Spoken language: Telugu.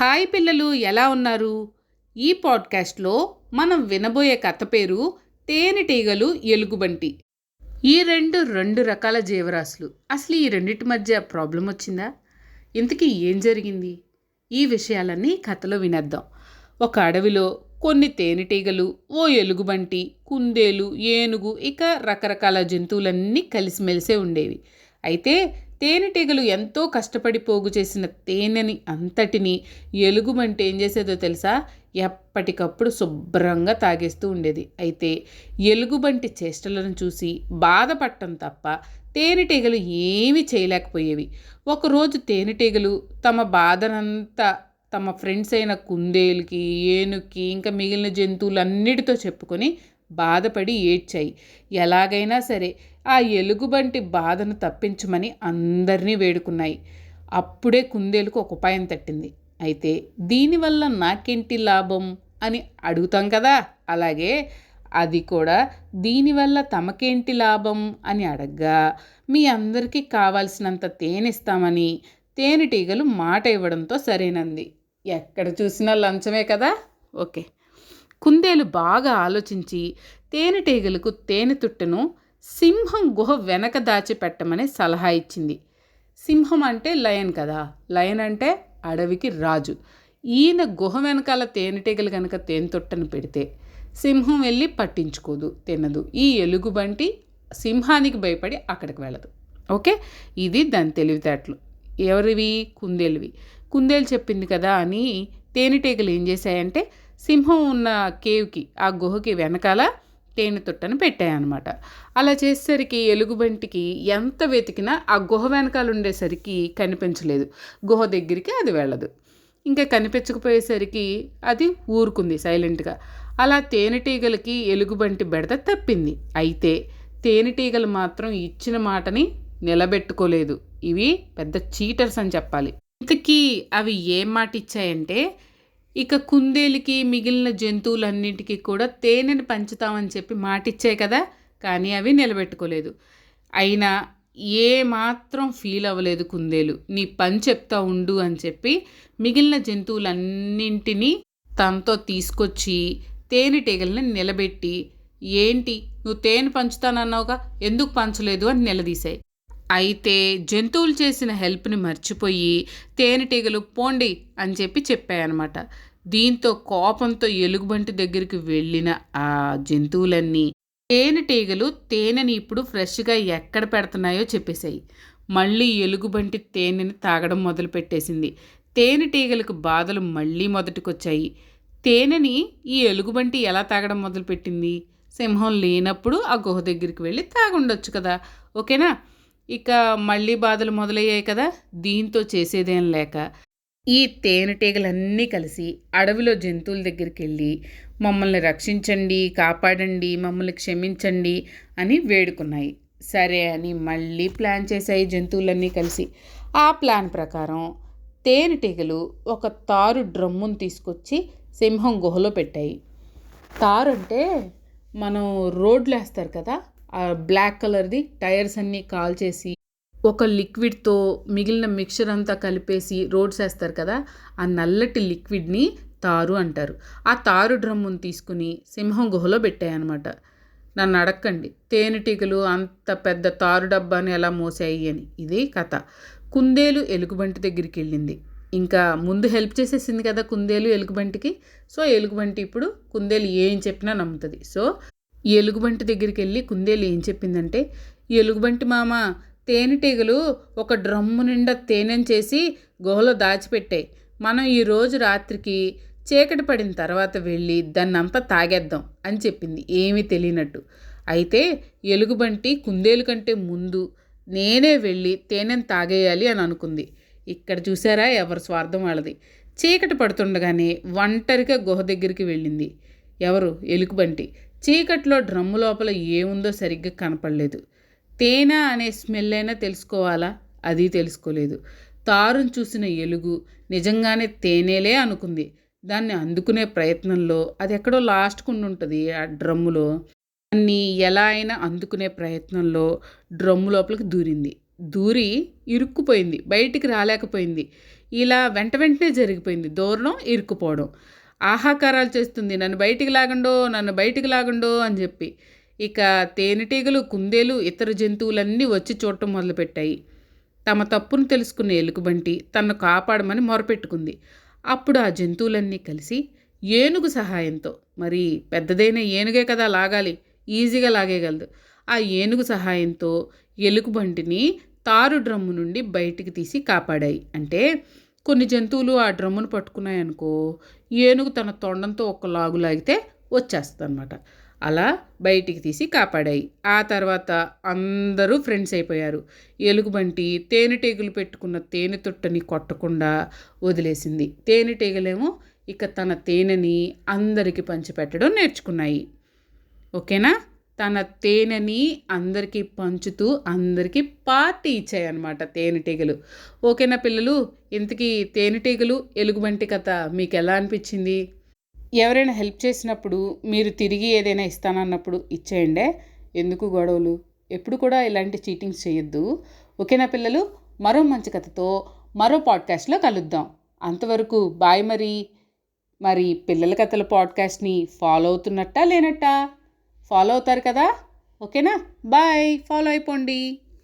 హాయ్ పిల్లలు ఎలా ఉన్నారు? ఈ పాడ్కాస్ట్లో మనం వినబోయే కథ పేరు తేనెటీగలు ఎలుగుబంటి. ఈ రెండు రెండు రకాల జీవరాశులు. అసలు ఈ రెండింటి మధ్య ప్రాబ్లం వచ్చిందా? ఇంతకీ ఏం జరిగింది? ఈ విషయాలన్నీ కథలో వినేద్దాం. ఒక అడవిలో కొన్ని తేనెటీగలు ఓ ఎలుగుబంటి కుందేలు ఏనుగు ఇక రకరకాల జంతువులన్నీ కలిసిమెలిసే ఉండేవి. అయితే తేనెటీగలు ఎంతో కష్టపడి పోగు చేసిన తేనెని అంతటిని ఎలుగుబంటి ఏం చేసేదో తెలుసా? ఎప్పటికప్పుడు శుభ్రంగా తాగేస్తూ ఉండేది. అయితే ఎలుగుబంటి చేష్టలను చూసి బాధపడటం తప్ప తేనెటీగలు ఏమీ చేయలేకపోయేవి. ఒకరోజు తేనెటీగలు తమ బాధనంతా తమ ఫ్రెండ్స్ అయిన కుందేలుకి ఏనుక్కి ఇంకా మిగిలిన జంతువులన్నిటితో చెప్పుకొని బాధపడి ఏడ్చాయి. ఎలాగైనా సరే ఆ ఎలుగుబంటి బాధను తప్పించమని అందరినీ వేడుకున్నాయి. అప్పుడే కుందేలుకు ఒక ఉపాయం తట్టింది. అయితే దీనివల్ల నాకేంటి లాభం? అని అడుగుతాం కదా! అలాగే అది కూడా దీనివల్ల తమకేంటి లాభం? అని అడగ్గా మీ అందరికీ కావాల్సినంత తేనెస్తామని తేనెటీగలు మాట ఇవ్వడంతో సరేనంది. ఎక్కడ చూసినా లంచమే కదా! ఓకే. కుందేలు బాగా ఆలోచించి తేనెటీగలకు తేనె తుట్టను సింహం గుహ వెనక దాచిపెట్టమని సలహా ఇచ్చింది. సింహం అంటే లయన్ కదా. లయన్ అంటే అడవికి రాజు. ఈయన గుహ వెనకాల తేనెటీగలు కనుక తేనె తొట్టను పెడితే సింహం వెళ్ళి పట్టించుకోదు తినదు. ఈ ఎలుగుబంటి సింహానికి భయపడి అక్కడికి వెళ్ళదు. ఓకే? ఇది దాని తెలివితేటలు. ఎవరివి? కుందేలువి. కుందేలు చెప్పింది కదా అని తేనెటీగలు ఏం చేశాయంటే సింహం ఉన్న కేవ్కి ఆ గుహకి వెనకాల తేనె తుట్టను పెట్టాయన్నమాట. అలా చేసేసరికి ఎలుగుబంటికి ఎంత వెతికినా ఆ గుహ వెనకాల ఉండేసరికి కనిపించలేదు. గుహ దగ్గరికి అది వెళ్ళదు. ఇంకా కనిపించకపోయేసరికి అది ఊరుకుంది సైలెంట్గా. అలా తేనెటీగలకి ఎలుగుబంటి బెడద తప్పింది. అయితే తేనెటీగలు మాత్రం ఇచ్చిన మాటని నిలబెట్టుకోలేదు. ఇవి పెద్ద చీటర్స్ అని చెప్పాలి. ఇంతకీ అవి ఏం మాట ఇచ్చాయంటే ఇక కుందేలుకి మిగిలిన జంతువులన్నింటికి కూడా తేనెని పంచుతామని చెప్పి మాటిచ్చాయి కదా కానీ అవి నిలబెట్టుకోలేదు. అయినా ఏ మాత్రం ఫీల్ అవ్వలేదు కుందేలు. నీ పని చెప్తా ఉండు అని చెప్పి మిగిలిన జంతువులన్నింటినీ తనతో తీసుకొచ్చి తేనెటీగలను నిలబెట్టి ఏంటి? నువ్వు తేనె పంచుతానన్నావుగా? ఎందుకు పంచలేదు? అని నిలదీశాయి. అయితే జంతువులు చేసిన హెల్ప్ని మర్చిపోయి తేనెటీగలు పోండి అని చెప్పి చెప్పాయన్నమాట. దీంతో కోపంతో ఎలుగుబంటి దగ్గరికి వెళ్ళిన ఆ జంతువులన్నీ తేనెటీగలు తేనెని ఇప్పుడు ఫ్రెష్గా ఎక్కడ పెడుతున్నాయో చెప్పేశాయి. మళ్ళీ ఎలుగుబంటి తేనెని తాగడం మొదలుపెట్టేసింది. తేనెటీగలకు బాధలు మళ్ళీ మొదటికొచ్చాయి. తేనెని ఈ ఎలుగుబంటి ఎలా తాగడం మొదలుపెట్టింది? సింహం లేనప్పుడు ఆ గుహ దగ్గరికి వెళ్ళి తాగుండొచ్చు కదా. ఓకేనా? ఇక మళ్ళీ బాధలు మొదలయ్యాయి కదా దీంతో చేసేదేం లేక. ఈ తేనెటీగలన్నీ కలిసి అడవిలో జంతువుల దగ్గరికి వెళ్ళి మమ్మల్ని రక్షించండి కాపాడండి మమ్మల్ని క్షమించండి అని వేడుకున్నాయి. సరే అని మళ్ళీ ప్లాన్ చేశాయి జంతువులన్నీ కలిసి. ఆ ప్లాన్ ప్రకారం తేనెటీగలు ఒక తారు డ్రమ్మును తీసుకొచ్చి సింహం గుహలో పెట్టాయి. తారు అంటే మనం రోడ్లు వేస్తారు కదా బ్లాక్ కలర్ది టైర్స్ అన్నీ కాల్ చేసి ఒక లిక్విడ్తో మిగిలిన మిక్చర్ అంతా కలిపేసి రోడ్స్ వేస్తారు కదా ఆ నల్లటి లిక్విడ్ని తారు అంటారు. ఆ తారు డ్రమ్మును తీసుకుని సింహం గుహలో పెట్టాయన్నమాట. నన్ను అడక్కండి తేనెటీగలు అంత పెద్ద తారు డబ్బాని ఎలా మోసాయి అని. ఇది కథ. కుందేలు ఎలుగుబంటి దగ్గరికి వెళ్ళింది ఇంకా ముందు హెల్ప్ చేసేసింది కదా కుందేలు ఎలుగుబంటికి. సో ఎలుగుబంటి ఇప్పుడు కుందేలు ఏం చెప్పినా నమ్ముతుంది. సో ఎలుగుబంటి దగ్గరికి వెళ్ళి కుందేలు ఏం చెప్పిందంటే ఎలుగుబంటి మామ తేనెటీగలు ఒక డ్రమ్ము నిండా తేనెను చేసి గుహలో దాచిపెట్టాయి. మనం ఈరోజు రాత్రికి చీకటి పడిన తర్వాత వెళ్ళి దాన్నంతా తాగేద్దాం అని చెప్పింది. ఏమీ తెలియనట్టు. అయితే ఎలుగుబంటి కుందేలు కంటే ముందు నేనే వెళ్ళి తేనెను తాగేయాలి అని అనుకుంది. ఇక్కడ చూసారా? ఎవరి స్వార్థం వాళ్ళది. చీకటి పడుతుండగానే ఒంటరిగా గుహ దగ్గరికి వెళ్ళింది. ఎవరు? ఎలుగుబంటి. చీకట్లో డ్రమ్ము లోపల ఏముందో సరిగ్గా కనపడలేదు. తేనె అనే స్మెల్ అయినా తెలుసుకోవాలా? అది తెలుసుకోలేదు. తారును చూసిన ఎలుగు నిజంగానే తేనెలే అనుకుంది. దాన్ని అందుకునే ప్రయత్నంలో అది ఎక్కడో లాస్ట్కు ఉంటుంది ఆ డ్రమ్ములో. దాన్ని ఎలా అయినా అందుకునే ప్రయత్నంలో డ్రమ్ము లోపలికి దూరింది. దూరి ఇరుక్కుపోయింది. బయటికి రాలేకపోయింది. ఇలా వెంట వెంటనే జరిగిపోయింది. దూరడం ఇరుక్కుపోవడం. ఆహాకారాలు చేస్తుంది. నన్ను బయటికి లాగండో నన్ను బయటికి లాగండో అని చెప్పి. ఇక తేనెటీగలు కుందేలు ఇతర జంతువులన్నీ వచ్చి చూడటం మొదలుపెట్టాయి. తమ తప్పును తెలుసుకున్న ఎలుగుబంటి తన్ను కాపాడమని మొరపెట్టుకుంది. అప్పుడు ఆ జంతువులన్నీ కలిసి ఏనుగు సహాయంతో మరి పెద్దదైన ఏనుగే కదా లాగాలి ఈజీగా లాగేయగలదు. ఆ ఏనుగు సహాయంతో ఎలుగుబంటిని తారు డ్రమ్ము నుండి బయటికి తీసి కాపాడాయి. అంటే కొన్ని జంతువులు ఆ డ్రమ్మును పట్టుకున్నాయనుకో ఏనుగు తన తొండంతో ఒక లాగు లాగితే వచ్చేస్తుందన్నమాట. అలా బయటికి తీసి కాపాడాయి. ఆ తర్వాత అందరూ ఫ్రెండ్స్ అయిపోయారు. ఎలుగుబంటి తేనెటీగలు పెట్టుకున్న తేనె తొట్టని కొట్టకుండా వదిలేసింది. తేనెటీగలేమో ఇక తన తేనెని అందరికీ పంచిపెట్టడం నేర్చుకున్నాయి. ఓకేనా? తన తేనెని అందరికీ పంచుతూ అందరికీ పార్టీ ఇచ్చాయన్నమాట తేనెటీగలు ఓకేనా పిల్లలు? ఇంతకీ తేనెటీగలు ఎలుగుబంటి కథ మీకు ఎలా అనిపించింది? ఎవరైనా హెల్ప్ చేసినప్పుడు మీరు తిరిగి ఏదైనా ఇస్తానన్నప్పుడు ఇచ్చేయండి. ఎందుకు గొడవలు? ఎప్పుడు కూడా ఇలాంటి చీటింగ్స్ చేయొద్దు. ఓకేనా పిల్లలు? మరో మంచి కథతో మరో పాడ్కాస్ట్లో కలుద్దాం. అంతవరకు బాయ్ మరి. మరి పిల్లల కథల పాడ్కాస్ట్ని ఫాలో అవుతున్నట్టా లేనట్టా? ఫాలో అవుతారు కదా? ఓకేనా? బాయ్. ఫాలో అయిపోండి.